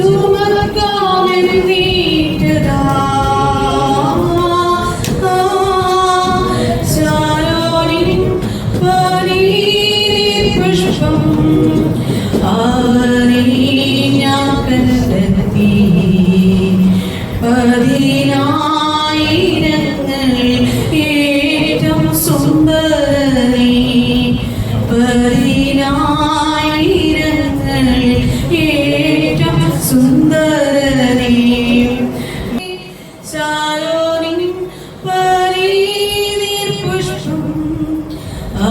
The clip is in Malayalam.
to സുന്ദരനേ ശാലോനിൻ പരീതിർ പുഷ്പം ആ